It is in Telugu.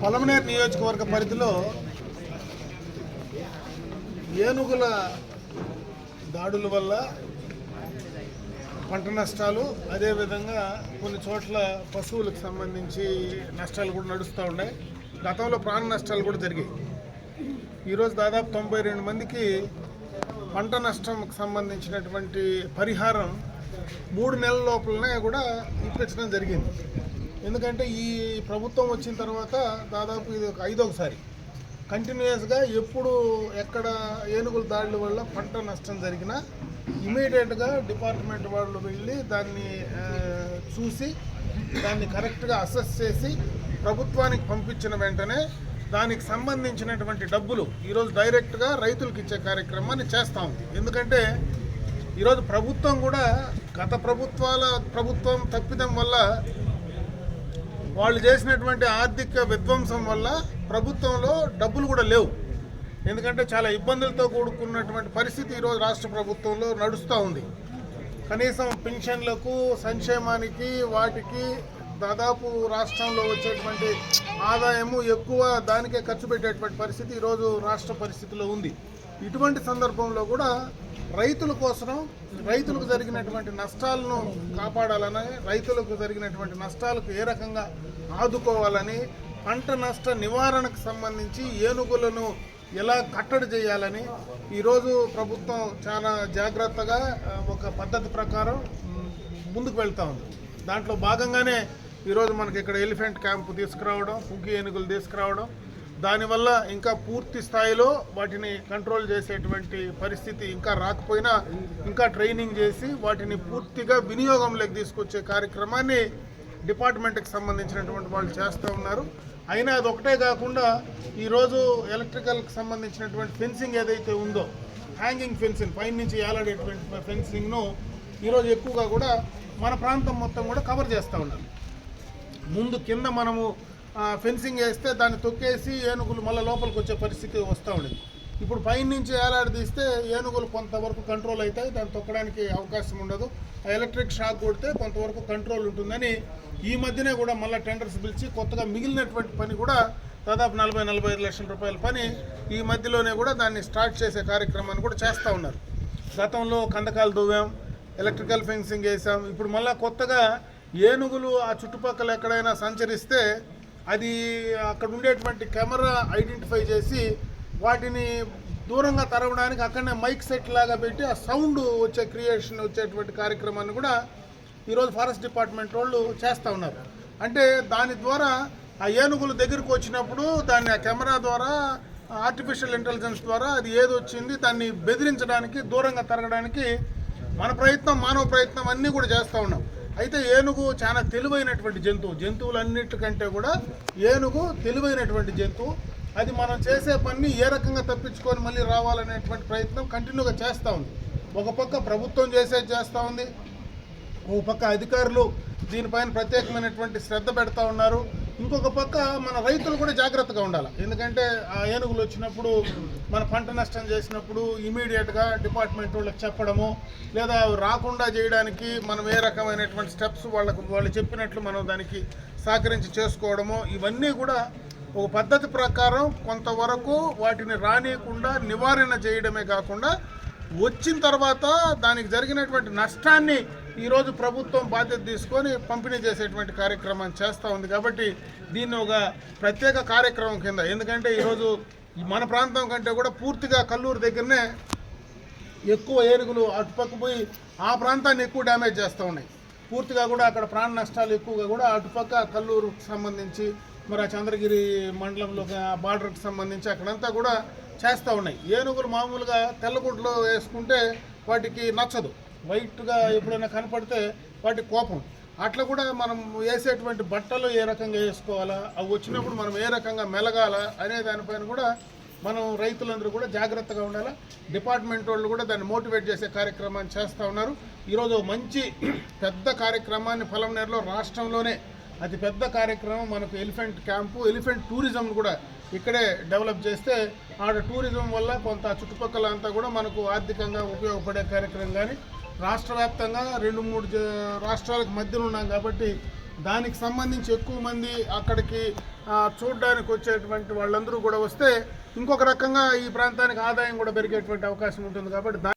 పొలమనేరు నియోజకవర్గ పరిధిలో ఏనుగుల దాడుల వల్ల పంట నష్టాలు అదేవిధంగా కొన్ని చోట్ల పశువులకు సంబంధించి నష్టాలు కూడా నడుస్తూ ఉన్నాయి. గతంలో ప్రాణ నష్టాలు కూడా జరిగాయి. ఈరోజు దాదాపు తొంభై రెండు మందికి పంట నష్టంకి సంబంధించినటువంటి పరిహారం మూడు నెలల లోపలనే కూడా ఇప్పించడం జరిగింది. ఎందుకంటే ఈ ప్రభుత్వం వచ్చిన తర్వాత దాదాపు ఇది ఒక ఐదోసారి. కంటిన్యూస్గా ఎప్పుడు ఎక్కడ ఏనుగుల దాడుల వల్ల పంట నష్టం జరిగినా ఇమీడియట్గా డిపార్ట్మెంట్ వాళ్ళు వెళ్ళి దాన్ని చూసి దాన్ని కరెక్ట్గా అసెస్ చేసి ప్రభుత్వానికి పంపించిన వెంటనే దానికి సంబంధించినటువంటి డబ్బులు ఈరోజు డైరెక్ట్గా రైతులకు ఇచ్చే కార్యక్రమాన్ని చేస్తూ ఉంది. ఎందుకంటే ఈరోజు ప్రభుత్వం కూడా గత ప్రభుత్వాల ప్రభుత్వం తప్పిదం వల్ల వాళ్ళు చేసినటువంటి ఆర్థిక విధ్వంసం వల్ల ప్రభుత్వంలో డబ్బులు కూడా లేవు. ఎందుకంటే చాలా ఇబ్బందులతో కూడుకున్నటువంటి పరిస్థితి ఈరోజు రాష్ట్ర ప్రభుత్వంలో నడుస్తూ ఉంది. కనీసం పెన్షన్లకు సంక్షేమానికి వాటికి దాదాపు రాష్ట్రంలో వచ్చేటువంటి ఆదాయము ఎక్కువ దానికే ఖర్చు పెట్టేటువంటి పరిస్థితి ఈరోజు రాష్ట్ర పరిస్థితిలో ఉంది. ఇటువంటి సందర్భంలో కూడా రైతుల కోసం రైతులకు జరిగినటువంటి నష్టాలను కాపాడాలని రైతులకు జరిగినటువంటి నష్టాలకు ఏ రకంగా ఆదుకోవాలని పంట నష్ట నివారణకు సంబంధించి ఏనుగులను ఎలా కట్టడి చేయాలని ఈరోజు ప్రభుత్వం చాలా జాగ్రత్తగా ఒక పద్ధతి ప్రకారం ముందుకు వెళ్తా ఉంది. దాంట్లో భాగంగానే ఈరోజు మనకి ఇక్కడ ఎలిఫెంట్ క్యాంపు తీసుకురావడం ఉగ్గి ఏనుగులు తీసుకురావడం దానివల్ల ఇంకా పూర్తి స్థాయిలో వాటిని కంట్రోల్ చేసేటువంటి పరిస్థితి ఇంకా రాకపోయినా ఇంకా ట్రైనింగ్ చేసి వాటిని పూర్తిగా వినియోగంలోకి తీసుకొచ్చే కార్యక్రమాన్ని డిపార్ట్మెంట్కి సంబంధించినటువంటి వాళ్ళు చేస్తూ ఉన్నారు. అయినా అది ఒకటే కాకుండా ఈరోజు ఎలక్ట్రికల్కి సంబంధించినటువంటి ఫెన్సింగ్ ఏదైతే ఉందో హ్యాంగింగ్ ఫెన్సింగ్ పైన నుంచి ఏలాడేటువంటి ఫెన్సింగ్ను ఈరోజు ఎక్కువగా కూడా మన ప్రాంతం మొత్తం కూడా కవర్ చేస్తూ ఉన్నారు. ముందు కింద మనము ఫెన్సింగ్ వేస్తే దాన్ని తొక్కేసి ఏనుగులు మళ్ళీ లోపలికి వచ్చే పరిస్థితి వస్తూ ఉండేది. ఇప్పుడు పైన నుంచి ఏలాడదీస్తే ఏనుగులు కొంతవరకు కంట్రోల్ అవుతాయి దాన్ని తొక్కడానికి అవకాశం ఉండదు. ఆ ఎలక్ట్రిక్ షాక్ కొడితే కొంతవరకు కంట్రోల్ ఉంటుందని ఈ మధ్యనే కూడా మళ్ళీ టెండర్స్ పిలిచి కొత్తగా మిగిలినటువంటి పని కూడా దాదాపు నలభై నలభై ఐదు లక్షల రూపాయల పని ఈ మధ్యలోనే కూడా దాన్ని స్టార్ట్ చేసే కార్యక్రమాన్ని కూడా చేస్తూ ఉన్నారు. గతంలో కందకాలు దువ్వాం ఎలక్ట్రికల్ ఫెన్సింగ్ వేసాం. ఇప్పుడు మళ్ళీ కొత్తగా ఏనుగులు ఆ చుట్టుపక్కల ఎక్కడైనా సంచరిస్తే అది అక్కడ ఉండేటువంటి కెమెరా ఐడెంటిఫై చేసి వాటిని దూరంగా తరవడానికి అక్కడనే మైక్ సెట్ లాగా పెట్టి ఆ సౌండ్ వచ్చే క్రియేషన్ వచ్చేటువంటి కార్యక్రమాన్ని కూడా ఈరోజు ఫారెస్ట్ డిపార్ట్మెంట్ వాళ్ళు చేస్తూ ఉన్నారు. అంటే దాని ద్వారా ఆ ఏనుగులు దగ్గరకు వచ్చినప్పుడు దాన్ని ఆ కెమెరా ద్వారా ఆర్టిఫిషియల్ ఇంటెలిజెన్స్ ద్వారా అది ఏది వచ్చింది దాన్ని బెదిరించడానికి దూరంగా తరగడానికి మన ప్రయత్నం మానవ ప్రయత్నం అన్నీ కూడా చేస్తూ ఉన్నాం. అయితే ఏనుగు చాలా తెలివైనటువంటి జంతువు. జంతువులన్నిటికంటే కూడా ఏనుగు తెలివైనటువంటి జంతువు. అది మనం చేసే పని ఏ రకంగా తప్పించుకొని మళ్ళీ రావాలనేటువంటి ప్రయత్నం కంటిన్యూగా చేస్తూ ఉంది. ఒక పక్క ప్రభుత్వం చేసేది చేస్తూ ఉంది. ఒక పక్క అధికారులు దీనిపైన ప్రత్యేకమైనటువంటి శ్రద్ధ పెడతా ఉన్నారు. ఇంకొక పక్క మన రైతులు కూడా జాగ్రత్తగా ఉండాలి. ఎందుకంటే ఆ ఏనుగులు వచ్చినప్పుడు మన పంట నష్టం చేసినప్పుడు ఇమీడియట్గా డిపార్ట్మెంట్ వాళ్ళకి చెప్పడము లేదా రాకుండా చేయడానికి మనం ఏ రకమైనటువంటి స్టెప్స్ వాళ్ళకు వాళ్ళు చెప్పినట్లు మనం దానికి సహకరించి చేసుకోవడము ఇవన్నీ కూడా ఒక పద్ధతి ప్రకారం కొంతవరకు వాటిని రానియకుండా నివారణ చేయడమే కాకుండా వచ్చిన తర్వాత దానికి జరిగినటువంటి నష్టాన్ని ఈరోజు ప్రభుత్వం బాధ్యత తీసుకొని పంపిణీ చేసేటువంటి కార్యక్రమం చేస్తూ ఉంది కాబట్టి దీన్ని ఒక ప్రత్యేక కార్యక్రమం కింద ఎందుకంటే ఈరోజు ఈ మన ప్రాంతం కంటే కూడా పూర్తిగా కల్లూరు దగ్గరనే ఎక్కువ ఏనుగులు అటుపక్క పోయి ఆ ప్రాంతాన్ని ఎక్కువ డ్యామేజ్ చేస్తూ ఉన్నాయి. పూర్తిగా కూడా అక్కడ ప్రాణ నష్టాలు ఎక్కువగా కూడా అటుపక్క కల్లూరుకు సంబంధించి మరి ఆ చంద్రగిరి మండలంలో బార్డర్కి సంబంధించి అక్కడంతా కూడా చేస్తూ ఉన్నాయి. ఏనుగులు మామూలుగా తెల్లగుడ్లు వేసుకుంటే వాటికి నచ్చదు. వైట్గా ఎప్పుడైనా కనపడితే వాటి కోపం. అట్లా కూడా మనం వేసేటువంటి బట్టలు ఏ రకంగా వేసుకోవాలా? అవి వచ్చినప్పుడు మనం ఏ రకంగా మెలగాల అనే దానిపైన కూడా మనం రైతులందరూ కూడా జాగ్రత్తగా ఉండాలి. డిపార్ట్మెంట్ వాళ్ళు కూడా దాన్ని మోటివేట్ చేసే కార్యక్రమాన్ని చేస్తూ ఉన్నారు. ఈరోజు మంచి పెద్ద కార్యక్రమాన్ని పొలంనేరులో రాష్ట్రంలోనే అతి పెద్ద కార్యక్రమం మనకు ఎలిఫెంట్ క్యాంపు ఎలిఫెంట్ టూరిజం కూడా ఇక్కడే డెవలప్ చేస్తే ఆడ టూరిజం వల్ల కొంత చుట్టుపక్కల అంతా కూడా మనకు ఆర్థికంగా ఉపయోగపడే కార్యక్రమం. కానీ రాష్ట్ర వ్యాప్తంగా రెండు మూడు జ- రాష్ట్రాలకు మధ్యలో ఉన్నాం కాబట్టి దానికి సంబంధించి ఎక్కువ మంది అక్కడికి చూడడానికి వచ్చేటువంటి వాళ్ళందరూ కూడా వస్తే ఇంకొక రకంగా ఈ ప్రాంతానికి ఆదాయం కూడా పెరిగేటువంటి అవకాశం ఉంటుంది కాబట్టి